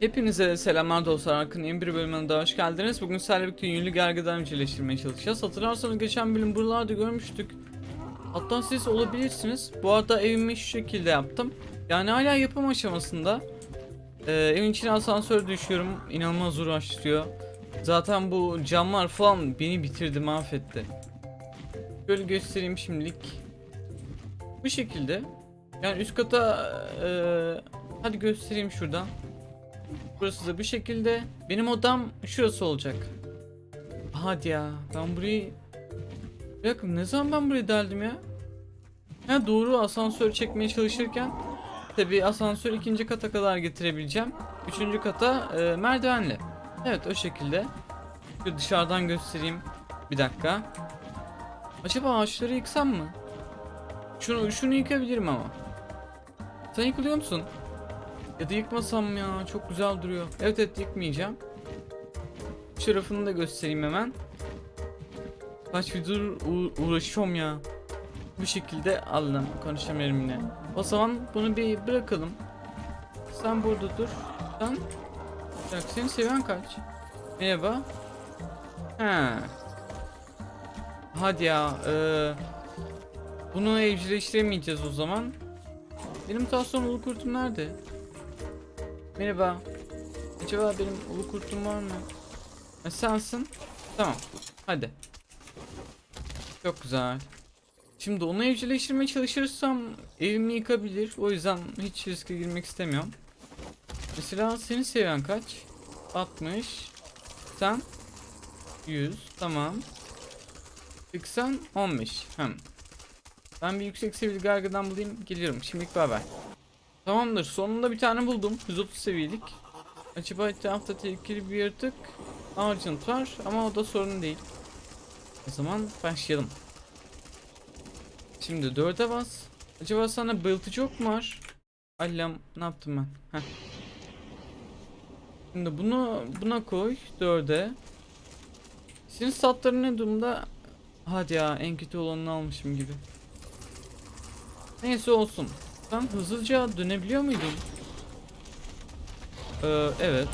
Hepinize selamlar dostlar. Arkın yeni bir bölümüne daha hoş geldiniz. Bugün sizlerle birlikte yünlü gergedan birleştirmeye çalışacağız. Hatırlarsanız geçen bölüm buralarda görmüştük. Hatta siz olabilirsiniz. Bu arada evimi şu şekilde yaptım. Yani hala yapım aşamasında. Ee, evin içine asansör düşüyorum. İnanılmaz uğraştırıyor. Zaten bu camlar falan beni bitirdi, mahvetti. Böyle göstereyim şimdilik. Bu şekilde. Yani üst kata eee, hadi göstereyim şuradan. Burası da bu şekilde. Benim odam şurası olacak. Hadi ya ben burayı... Bir dakika ne zaman ben buraya deldim ya? Ha doğru asansör çekmeye çalışırken tabi asansör ikinci kata kadar getirebileceğim. Üçüncü kata e, merdivenle. Evet o şekilde. Şu dışarıdan göstereyim. Bir dakika. Acaba ağaçları yıksam mı? Şunu şunu yıkabilirim ama. Sen yıkılıyor musun? Ya da yıkmasam ya çok güzel duruyor. Evet evet yıkmayacağım. Şu tarafını da göstereyim hemen. Kaç videodur uğraşıyorum ya. Bu şekilde aldım konuşamıyorum yine. O zaman bunu bir bırakalım. Sen burada dur. Sen Bak seni seven kaç? Merhaba. He. Hadi ya. eee, bunu evcilleştiremeyeceğiz o zaman. Benim taslam ulu kurtum nerede? Merhaba. Acaba benim ulu kurtum var mı? Ha, sensin. Tamam. Hadi. Çok güzel. Şimdi onu evcilleştirmeye çalışırsam evimi yıkabilir. O yüzden hiç riske girmek istemiyorum. Mesela seni seven kaç? 60. Sen? 100. Tamam. 80. 15. Hem. Ben bir yüksek seviyeli gargadan bulayım. Geliyorum. Şimdilik bay. Tamamdır. Sonunda bir tane buldum. 130 seviyelik. Acaba etrafta tehlikeli bir yaratık ağacın var ama o da sorun değil. O zaman başlayalım. Şimdi 4'e bas. Acaba sana bayıltıcı ok mu var? Allah'ım ne yaptım ben? Heh. Şimdi bunu buna koy 4'e. Senin statların ne durumda? Hadi ya en kötü olanını almışım gibi. Neyse olsun. Sen hızlıca dönebiliyor muydun? Ee, evet.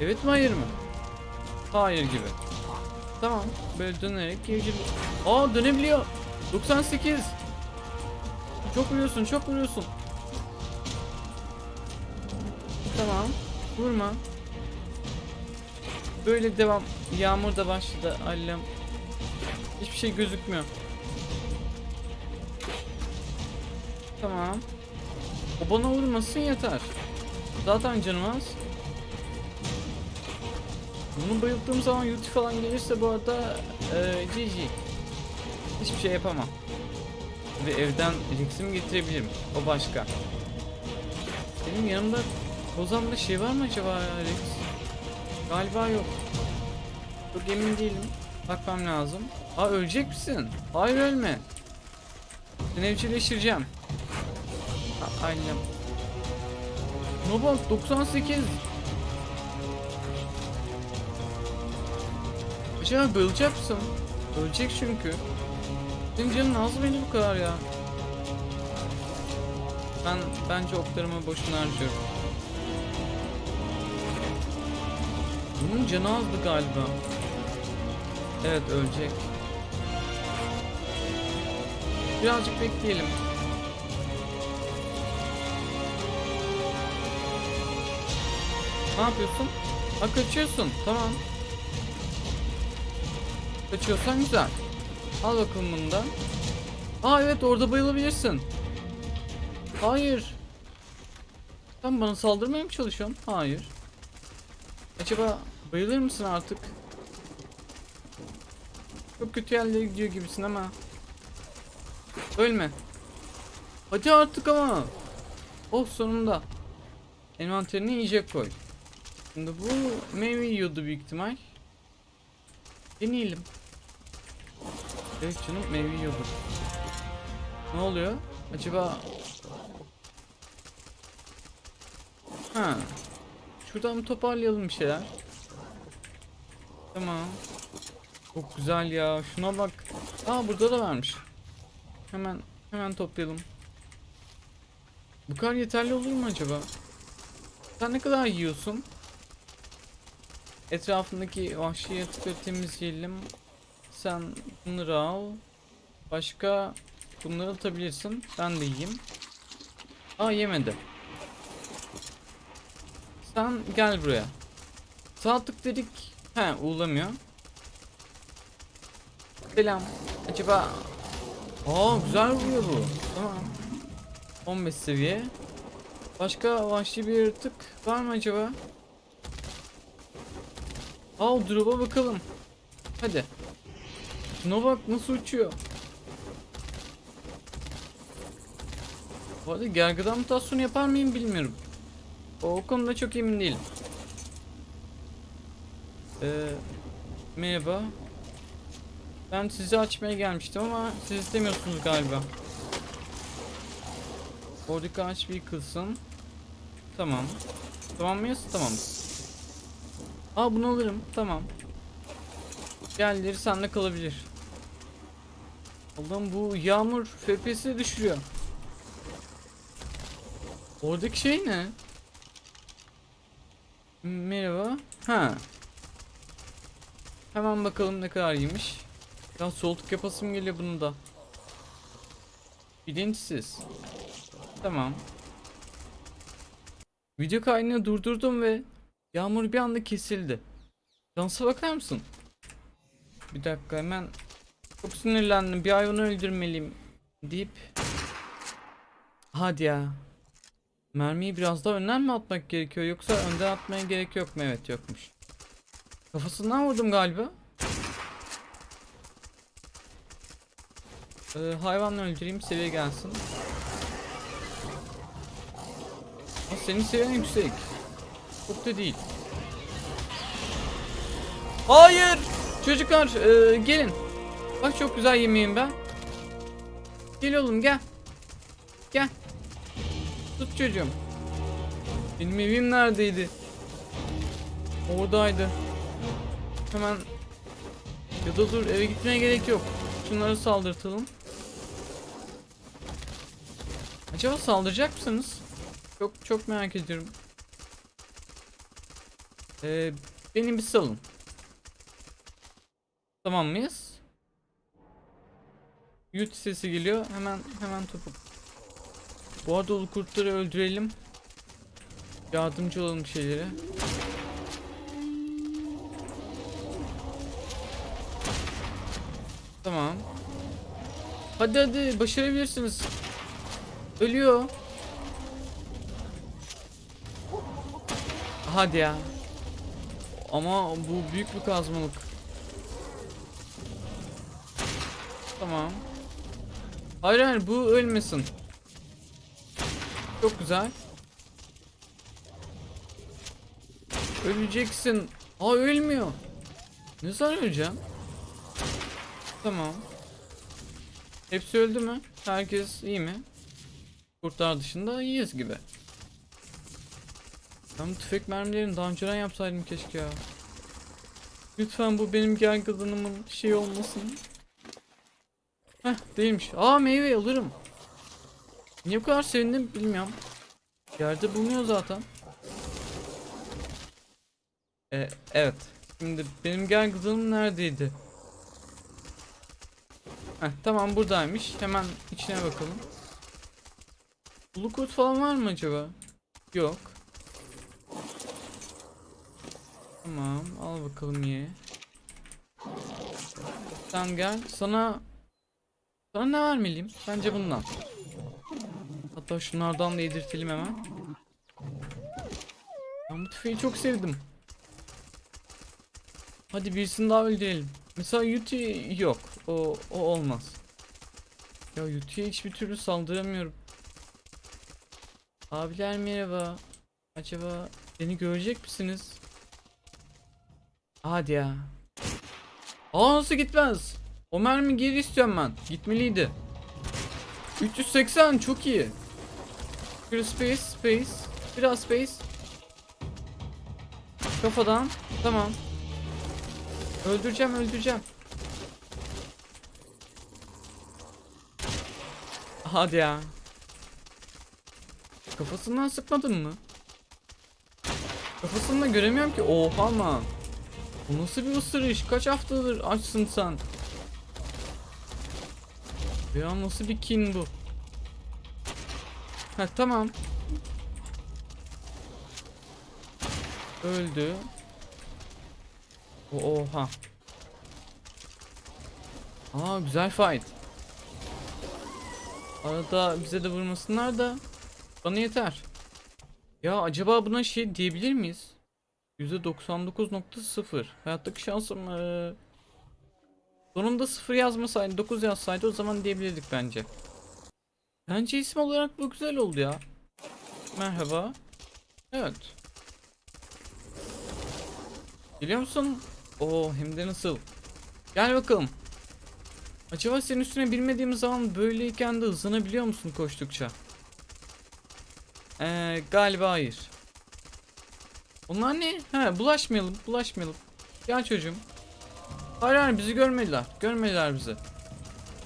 Evet mi hayır mı? Hayır gibi. Tamam. Böyle dönerek gevşir. Aa dönebiliyor. 98. Çok vuruyorsun, çok vuruyorsun. Tamam. Vurma. Böyle devam. Yağmur da başladı. Allem. Hiçbir şey gözükmüyor. Tamam. O bana vurmasın yeter. Zaten canım az. Bunu bayılttığım zaman YouTube falan gelirse bu arada eee GG. Hiçbir şey yapamam. Ve evden Rex'imi getirebilirim. O başka. Benim yanımda Bozan'da şey var mı acaba ya Rex? Galiba yok. Çok emin değilim. Bakmam lazım. Aa ölecek misin? Hayır ölme. Seni evcilleştireceğim. A- Aynen. Ne bak 98. Acaba bayılacak mısın? Ölecek çünkü. Senin canın az mıydı bu kadar ya? Ben bence oklarımı boşuna harcıyorum. Bunun canı azdı galiba. Evet ölecek. Birazcık bekleyelim. Ne yapıyorsun? Ha kaçıyorsun. Tamam. Kaçıyorsan güzel. Al bakalım bunu. Aa evet orada bayılabilirsin. Hayır. Sen bana saldırmaya mı çalışıyorsun? Hayır. Acaba bayılır mısın artık? Çok kötü yerlere gidiyor gibisin ama. Ölme. Hadi artık ama. Oh sonunda. Envanterine yiyecek koy. Şimdi bu meyve yiyordu büyük ihtimal. Deneyelim. Evet canım meyve yiyordur. Ne oluyor? Acaba... Ha. Şuradan toparlayalım bir şeyler. Tamam. Çok güzel ya. Şuna bak. Aa burada da varmış. Hemen hemen toplayalım. Bu kadar yeterli olur mu acaba? Sen ne kadar yiyorsun? Etrafındaki vahşi yaratıkları temizleyelim. Sen bunları al. Başka bunları atabilirsin. Ben de yiyeyim. Aa yemedi. Sen gel buraya. Sağ tık dedik. He uğulamıyor. Selam. Acaba... Aa güzel vuruyor bu. Tamam. 15 seviye. Başka vahşi bir yaratık var mı acaba? Al drop'a bakalım. Hadi. Şuna nasıl uçuyor. Bu arada gergedan mutasyonu yapar mıyım bilmiyorum. O konuda çok emin değilim. Ee, merhaba. Ben sizi açmaya gelmiştim ama siz istemiyorsunuz galiba. Oradaki ağaç bir yıkılsın. Tamam. Tamam mıyız? Tamamız. Aa bunu alırım. Tamam. Diğerleri sende kalabilir. Allah'ım bu yağmur FPS'i düşürüyor. Oradaki şey ne? Merhaba. Ha. Hemen bakalım ne kadar iyiymiş. Ya soğukluk yapasım geliyor bunun da. Bilinçsiz. Tamam. Video kaydını durdurdum ve yağmur bir anda kesildi. Dansa bakar mısın? Bir dakika hemen çok sinirlendim. Bir hayvanı öldürmeliyim deyip Hadi ya. Mermiyi biraz daha önden mi atmak gerekiyor yoksa önden atmaya gerek yok mu? Evet yokmuş. Kafasından vurdum galiba. Ee, hayvanla öldüreyim seviye gelsin. Aa, senin seviyen yüksek. Çok da değil. Hayır! Çocuklar e, gelin. Bak çok güzel yemeğim ben. Gel oğlum gel. Gel. Tut çocuğum. Benim evim neredeydi? Oradaydı. Hemen ya da dur eve gitmeye gerek yok. Şunları saldırtalım. Acaba saldıracak mısınız? Çok çok merak ediyorum. Ee, beni bir salın. Tamam mıyız? Yut sesi geliyor. Hemen hemen topu. Bu arada ulu kurtları öldürelim. Yardımcı olalım şeylere. Tamam. Hadi hadi başarabilirsiniz. Ölüyor. Hadi ya. Ama bu büyük bir kazmalık. Tamam. Hayır hayır bu ölmesin. Çok güzel. Öleceksin. Aa ölmüyor. Ne zaman öleceğim? Tamam. Hepsi öldü mü? Herkes iyi mi? Kurtlar dışında iyiyiz gibi. Ben tüfek mermilerini daha önceden yapsaydım keşke ya. Lütfen bu benim gergedanımın şey olmasın. Heh değilmiş. Aa meyve alırım. Niye bu kadar sevindim bilmiyorum. Yerde bulunuyor zaten. E, evet. Şimdi benim gergedanım neredeydi? Heh, tamam buradaymış. Hemen içine bakalım. Ulu kurt falan var mı acaba? Yok. Tamam al bakalım ye. Sen gel. Sana sana ne vermeliyim? Bence bundan. Hatta şunlardan da yedirtelim hemen. Ben bu tüfeği çok sevdim. Hadi birisini daha öldürelim. Mesela Yuti yok. O, o olmaz. Ya Yuti'ye hiçbir türlü saldıramıyorum. Abiler merhaba. Acaba beni görecek misiniz? Hadi ya. Aa nasıl gitmez? O mermi geri istiyorum ben. Gitmeliydi. 380 çok iyi. Bir space space. Biraz space. Kafadan. Tamam. Öldüreceğim öldüreceğim. Hadi ya. Kafasından sıkmadın mı? Kafasını da göremiyorum ki. Oha ama. Bu nasıl bir ısırış? Kaç haftadır açsın sen? Ya nasıl bir kin bu? Ha tamam. Öldü. Oha. Aa güzel fight. Arada bize de vurmasınlar da bana yeter. Ya acaba buna şey diyebilir miyiz? %99.0 Hayattaki şansım eee, Sonunda 0 yazmasaydı 9 yazsaydı o zaman diyebilirdik bence. Bence isim olarak bu güzel oldu ya. Merhaba. Evet. Biliyor musun? Oo hem de nasıl? Gel bakalım. Acaba senin üstüne bilmediğimiz zaman böyleyken de hızlanabiliyor musun koştukça? Ee, galiba hayır. Onlar ne? He bulaşmayalım bulaşmayalım. Gel çocuğum. Hayır hayır bizi görmediler. Görmediler bizi.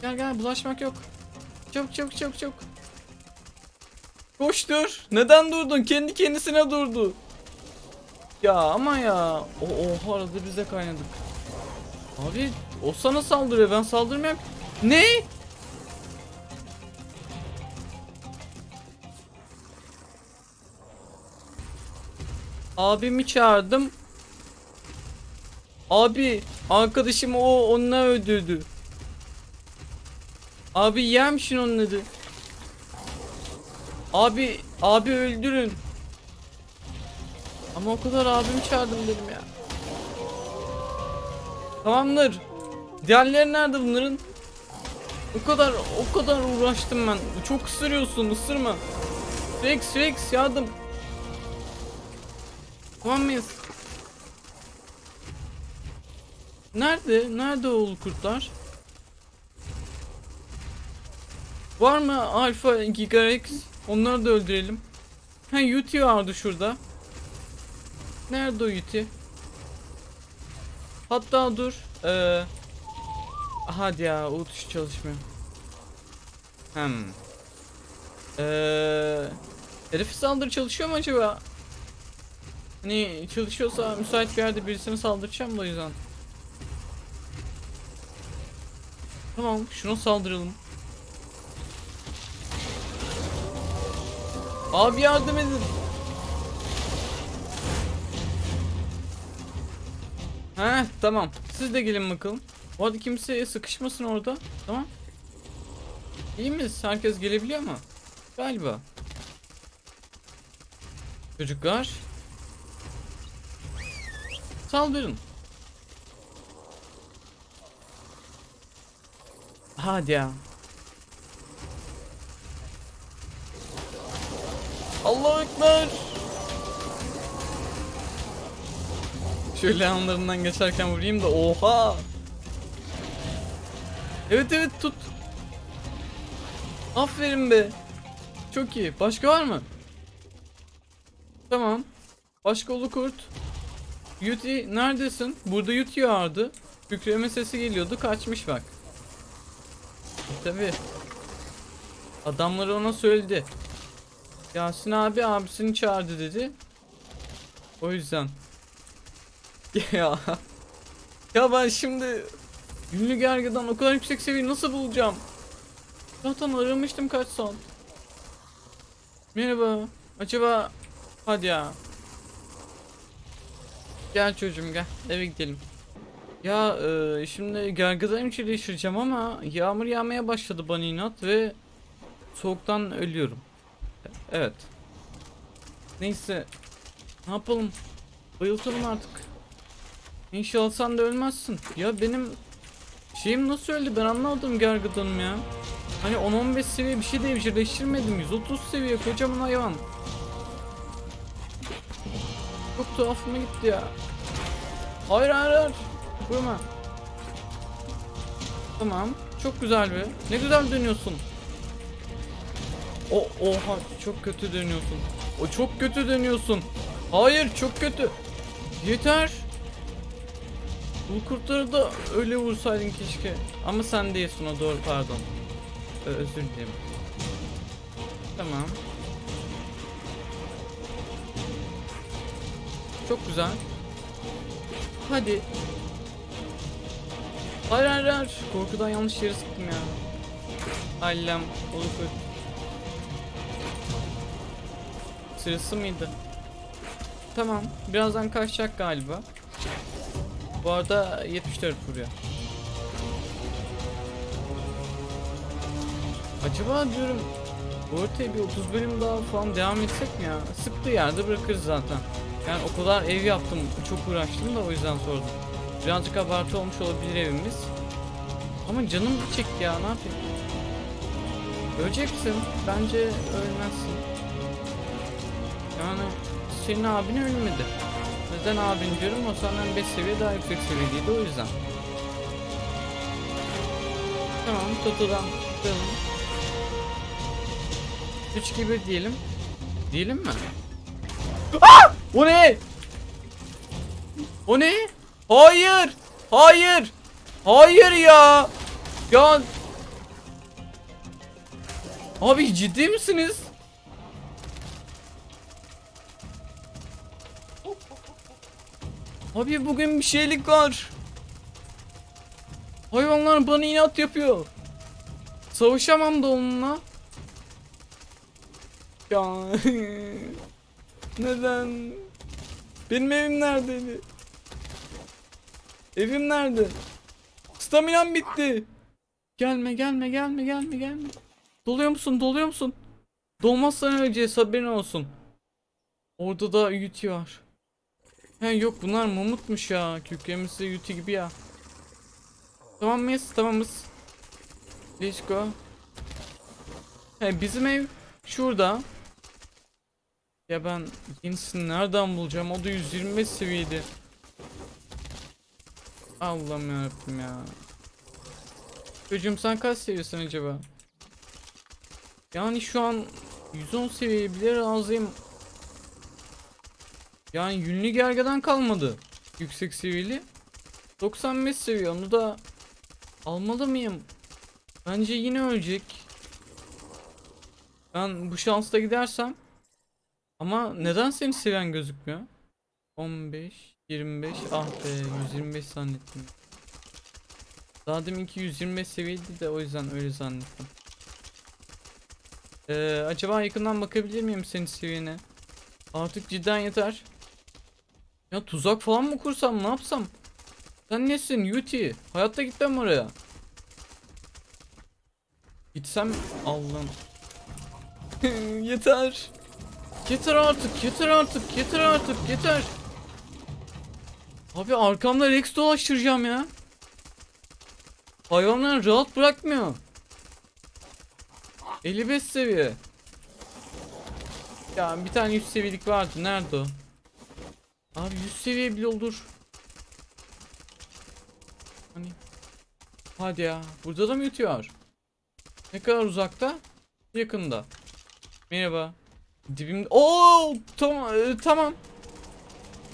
Gel gel bulaşmak yok. Çabuk çabuk çabuk çabuk. Koştur. Neden durdun? Kendi kendisine durdu. Ya ama ya. O oha arada biz de kaynadık. Abi o sana saldırıyor ben saldırmıyorum. Ne? Abimi çağırdım. Abi arkadaşım o onunla öldürdü. Abi yemişsin onun adı. Abi abi öldürün. Ama o kadar abim çağırdım dedim ya. Tamamdır. Diğerleri nerede bunların? O kadar o kadar uğraştım ben. Çok ısırıyorsun ısırma. Rex Rex yardım. Tamam mıyız? Nerede? Nerede oğul kurtlar? Var mı Alfa Gigarex? Onları da öldürelim. Ha Yuti vardı şurada. Nerede o Yuti? Hatta dur. Ee, hadi ya o tuş çalışmıyor. Hem. Ee, Herif saldırı çalışıyor mu acaba? Hani çalışıyorsa müsait bir yerde birisini saldıracağım da o yüzden. Tamam şuna saldıralım. Abi yardım edin. Heh tamam. Siz de gelin bakalım. O arada kimse sıkışmasın orada. Tamam. İyi miyiz? Herkes gelebiliyor mu? Galiba. Çocuklar. Saldırın. Hadi ya. Allahu Ekber. Şöyle yanlarından geçerken vurayım da oha. Evet evet tut. Aferin be. Çok iyi. Başka var mı? Tamam. Başka ulu kurt. Yuti neredesin? Burada Yuti vardı. Kükreme sesi geliyordu. Kaçmış bak. Tabi. Adamları ona söyledi. Yasin abi abisini çağırdı dedi. O yüzden. ya. Ya ben şimdi ünlü gergedan o kadar yüksek seviye nasıl bulacağım? Zaten aramıştım kaç saat. Merhaba. Acaba hadi ya. Gel çocuğum gel eve gidelim. Ya e, şimdi gergedan içileştireceğim ama yağmur yağmaya başladı bana inat ve soğuktan ölüyorum. Evet. Neyse. Ne yapalım? Bayıltalım artık. İnşallah sen de ölmezsin. Ya benim şeyim nasıl öldü ben anlamadım gergedanım ya. Hani 10-15 seviye bir şey de evcilleştirmedim. 130 seviye kocaman hayvan. Tuhafıma gitti ya. Hayır hayır hayır. Vurma. Tamam. Çok güzel be. Ne güzel dönüyorsun. O oha çok kötü dönüyorsun. O çok kötü dönüyorsun. Hayır çok kötü. Yeter. Bu kurtları da öyle vursaydın keşke. Ama sen değilsin o doğru pardon. Ö- özür dilerim. Tamam. Çok güzel. Hadi. Hayır hayır hayır. Korkudan yanlış yere sıktım ya. Allem. Olup Sırası mıydı? Tamam. Birazdan kaçacak galiba. Bu arada 74 vuruyor. Acaba diyorum bu haritaya bir 30 bölüm daha falan devam etsek mi ya? Sıktığı yerde bırakırız zaten. Yani o kadar ev yaptım, çok uğraştım da o yüzden sordum. Birazcık abartı olmuş olabilir evimiz. Ama canım çekti ya, ne yapayım? Öleceksin. Bence ölmezsin. Yani senin abin ölmedi. Neden abin diyorum o senden 5 seviye daha yüksek seviyedeydi o yüzden. Tamam Toto'dan çıkalım. 3 gibi diyelim. Diyelim mi? O ne? O ne? Hayır! Hayır! Hayır ya! Ya Abi ciddi misiniz? Abi bugün bir şeylik var. Hayvanlar bana inat yapıyor. Savaşamam da onunla. Ya Neden? Benim evim neredeydi? Evim nerede? Staminam bitti. Gelme gelme gelme gelme gelme. Doluyor musun doluyor musun? Dolmazsan öleceğiz haberin olsun. Orada da Yuti var. He yok bunlar mamutmuş ya. Kükremisi Yuti gibi ya. Tamam mıyız? Tamamız. Let's go. He bizim ev şurada. Ya ben yenisini nereden bulacağım? O da 125 seviyede. Allah'ım yarabbim ya. Çocuğum sen kaç seviyorsun acaba? Yani şu an 110 seviyeye bile razıyım. Yani yünlü gergeden kalmadı. Yüksek seviyeli. 95 seviye onu da almalı mıyım? Bence yine ölecek. Ben bu şansla gidersem ama neden senin seviyen gözükmüyor? 15, 25, ah be 125 zannettim. Daha deminki 125 seviyeydi de o yüzden öyle zannettim. Ee, acaba yakından bakabilir miyim senin seviyene? Artık cidden yeter. Ya tuzak falan mı kursam ne yapsam? Sen nesin Yuti? Hayatta gitmem oraya. Gitsem Allah'ım. yeter. Yeter artık, yeter artık, yeter artık, yeter. Abi arkamda Rex dolaştıracağım ya. Hayvanları rahat bırakmıyor. 55 seviye. Ya bir tane 100 seviyelik vardı. Nerede o? Abi 100 seviye bile olur. Hani Hadi ya. Burada da mı yutuyor? Ne kadar uzakta? Yakında. Merhaba. Dibimde. Oo, tamam e, tamam.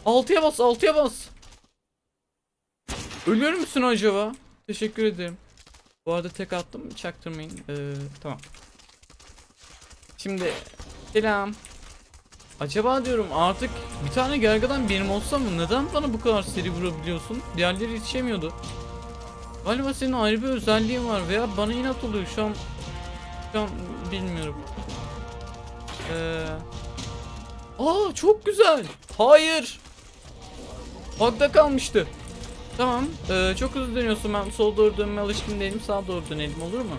6'ya bas, 6'ya bas. Ölür müsün acaba? Teşekkür ederim. Bu arada tek attım çaktırmayın. Ee, tamam. Şimdi selam. Acaba diyorum artık bir tane gergadan benim olsa mı? Neden bana bu kadar seri vurabiliyorsun? Diğerleri yetişemiyordu. Galiba senin ayrı bir özelliğin var veya bana inat oluyor şu an. Şu an bilmiyorum. Ee... Aa çok güzel. Hayır. Bagda kalmıştı. Tamam. Ee, çok hızlı dönüyorsun. Ben sol doğru dönmeye alışkın değilim. Sağa doğru dönelim olur mu?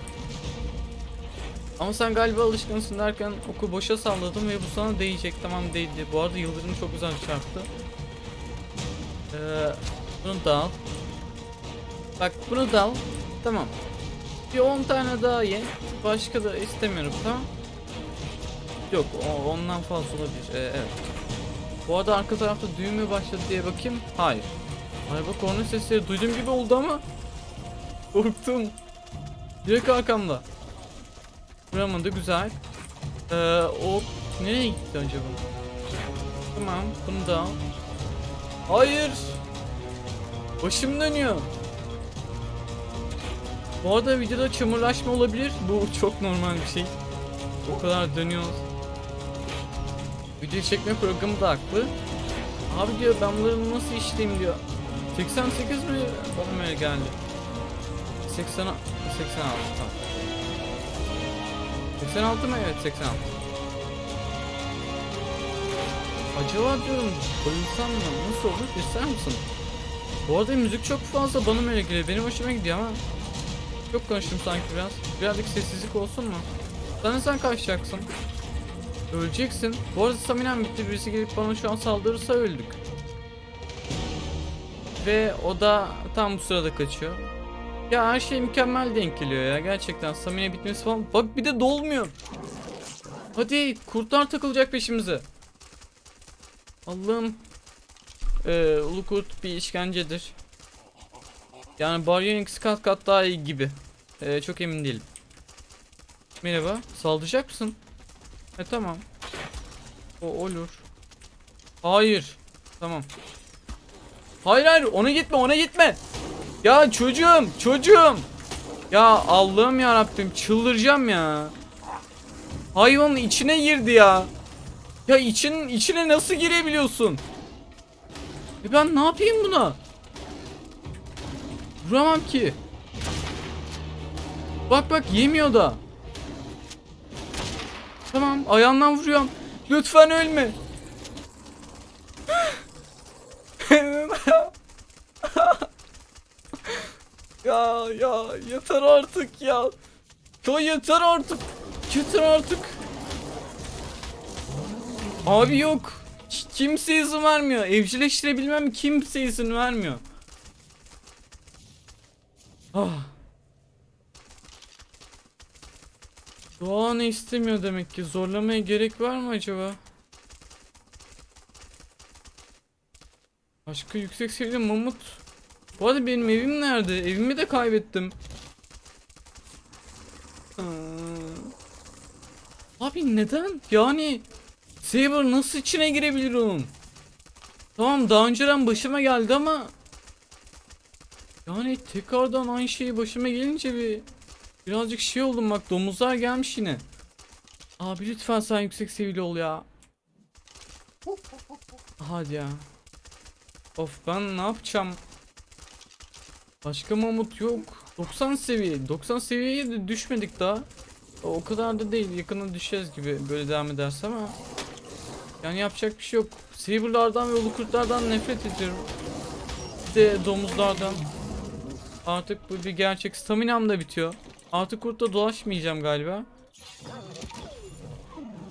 Ama sen galiba alışkınsın derken oku boşa salladım ve bu sana değecek. Tamam değdi. Bu arada yıldırım çok güzel çarptı. Ee, bunu da al. Bak bunu da al. Tamam. Bir 10 tane daha ye. Başka da istemiyorum tamam. Yok o, ondan fazla olabilir. Ee, evet. Bu arada arka tarafta düğün mü başladı diye bakayım. Hayır. Araba korna sesleri duyduğum gibi oldu ama korktum. Direkt arkamda. Vuramadı güzel. Ee, o nereye gitti acaba? Tamam bunu da. Hayır. Başım dönüyor. Bu arada videoda çamurlaşma olabilir. Bu çok normal bir şey. O kadar dönüyoruz. Video çekme programı da haklı. Abi diyor ben bunları nasıl işleyeyim diyor. 88 mi? Bana öyle geldi? 80 86 tamam. 86 mı? Evet 86. Acaba diyorum bayılsam mı? Nasıl olur? İster misin? Bu arada müzik çok fazla bana öyle geliyor? Benim hoşuma gidiyor ama çok konuştum sanki biraz. Birazcık sessizlik olsun mu? Sen sen kaçacaksın. Öleceksin. Bu arada staminem bitti. Birisi gelip bana şu an saldırırsa öldük. Ve o da tam bu sırada kaçıyor. Ya her şey mükemmel denk geliyor ya. Gerçekten stamina bitmesi falan. Bak bir de dolmuyor. Hadi kurtlar takılacak peşimize. Allah'ım. Ee, ulu kurt bir işkencedir. Yani Baryonyx kat kat daha iyi gibi. Ee, çok emin değilim. Merhaba. Saldıracak mısın? E tamam. O olur. Hayır. Tamam. Hayır hayır ona gitme ona gitme. Ya çocuğum çocuğum. Ya Allah'ım ya Rabbim çıldıracağım ya. Hayvanın içine girdi ya. Ya için içine nasıl girebiliyorsun? E ben ne yapayım buna? Vuramam ki. Bak bak yemiyor da. Tamam ayağından vuruyorum. Lütfen ölme. ya ya yeter artık ya. Ya yeter artık. Yeter artık. Abi yok. Kimse izin vermiyor. Evcilleştirebilmem kimse izin vermiyor. Ah. Doğa ne istemiyor demek ki. Zorlamaya gerek var mı acaba? Başka yüksek seviyeli mamut. Bu arada benim evim nerede? Evimi de kaybettim. Aa. Abi neden? Yani Saber nasıl içine girebilir onun? Tamam daha önceden başıma geldi ama yani tekrardan aynı şey başıma gelince bir birazcık şey oldum bak domuzlar gelmiş yine. Abi lütfen sen yüksek seviyeli ol ya. Hadi ya. Of ben ne yapacağım? Başka mamut yok. 90 seviye. 90 seviyeye de düşmedik daha. O kadar da değil. Yakına düşeceğiz gibi böyle devam ederse ama. Yani yapacak bir şey yok. Saber'lardan ve ulu kurtlardan nefret ediyorum. Bir de domuzlardan. Artık bu bir gerçek. Staminam da bitiyor. Artık kurtta dolaşmayacağım galiba.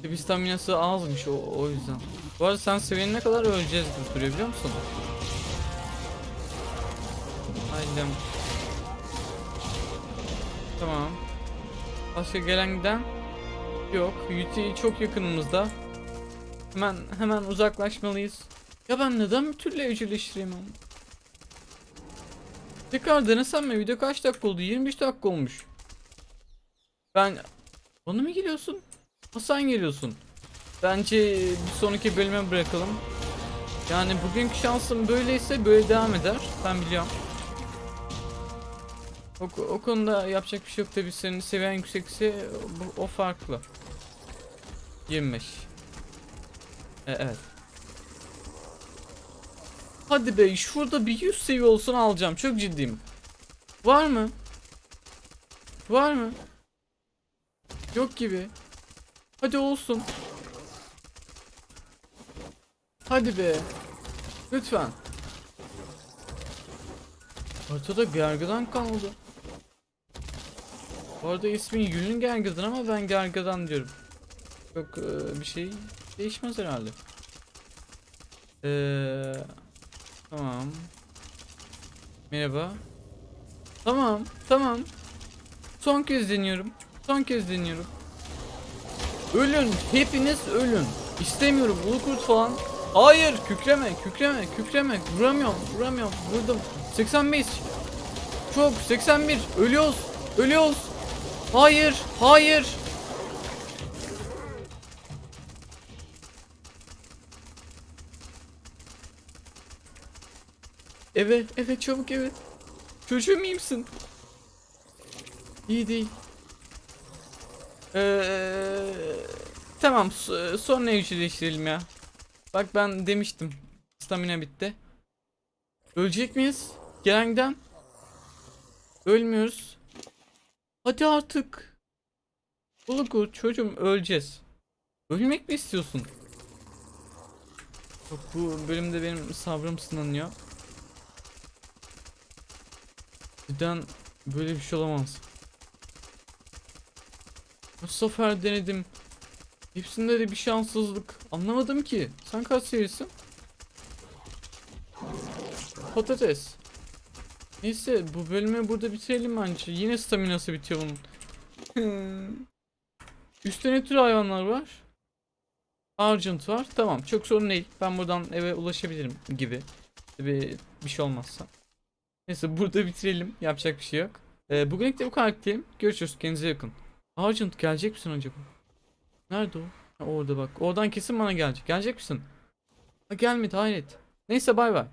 Bir staminası azmış o, o yüzden. Bu arada sen seviyene ne kadar öleceğiz gibi duruyor biliyor musun? Haydi. Tamam. Başka gelen giden yok. UT çok yakınımızda. Hemen hemen uzaklaşmalıyız. Ya ben neden bir türlü evcilleştireyim onu? Tekrar denesem mi? Video kaç dakika oldu? 25 dakika olmuş. Ben... Bana mı geliyorsun? Hasan geliyorsun. Bence bir sonraki bölüme bırakalım. Yani bugünkü şansım böyleyse böyle devam eder. Ben biliyorum. O, o konuda yapacak bir şey yok tabi senin seviyen yüksekse bu, o farklı. 25. E, evet. Hadi be şurada bir 100 seviye olsun alacağım çok ciddiyim. Var mı? Var mı? Yok gibi. Hadi olsun. Hadi be. Lütfen. Ortada gergedan kaldı. Bu arada ismi Yün'ün gergedan ama ben gergedan diyorum. Yok e, bir şey değişmez herhalde. Eee tamam. Merhaba. Tamam, tamam. Son kez deniyorum. Son kez deniyorum. Ölün, hepiniz ölün. İstemiyorum ulu kurt falan. Hayır, kükreme, kükreme, kükreme. Vuramıyorum, vuramıyorum. Vurdum. 85. Çok 81. Ölüyoruz. Ölüyoruz. Hayır, hayır. Evet, evet çabuk evet. Çocuğum iyi misin? İyi değil. Ee, tamam, so- sonra evcilleştirelim ya. Bak ben demiştim. Stamina bitti. Ölecek miyiz? Gelenden. Ölmüyoruz. Hadi artık. Bulgur çocuğum öleceğiz. Ölmek mi istiyorsun? Yok, bu bölümde benim sabrım sınanıyor. Neden böyle bir şey olamaz? Bu sefer denedim. Hepsinde de bir şanssızlık. Anlamadım ki. Sen kaç seviyorsun? Patates. Neyse bu bölümü burada bitirelim bence. Yine staminası bitiyor bunun. Üstte ne tür hayvanlar var? Argent var. Tamam çok sorun değil. Ben buradan eve ulaşabilirim gibi. Tabii bir şey olmazsa. Neyse burada bitirelim. Yapacak bir şey yok. Ee, bugünlük de bu kadar diyelim. Görüşürüz. Kendinize yakın. Argent gelecek misin acaba? Nerede o? Ha, orada bak. Oradan kesin bana gelecek. Gelecek misin? Ha gelmedi hayret. Neyse bay bay.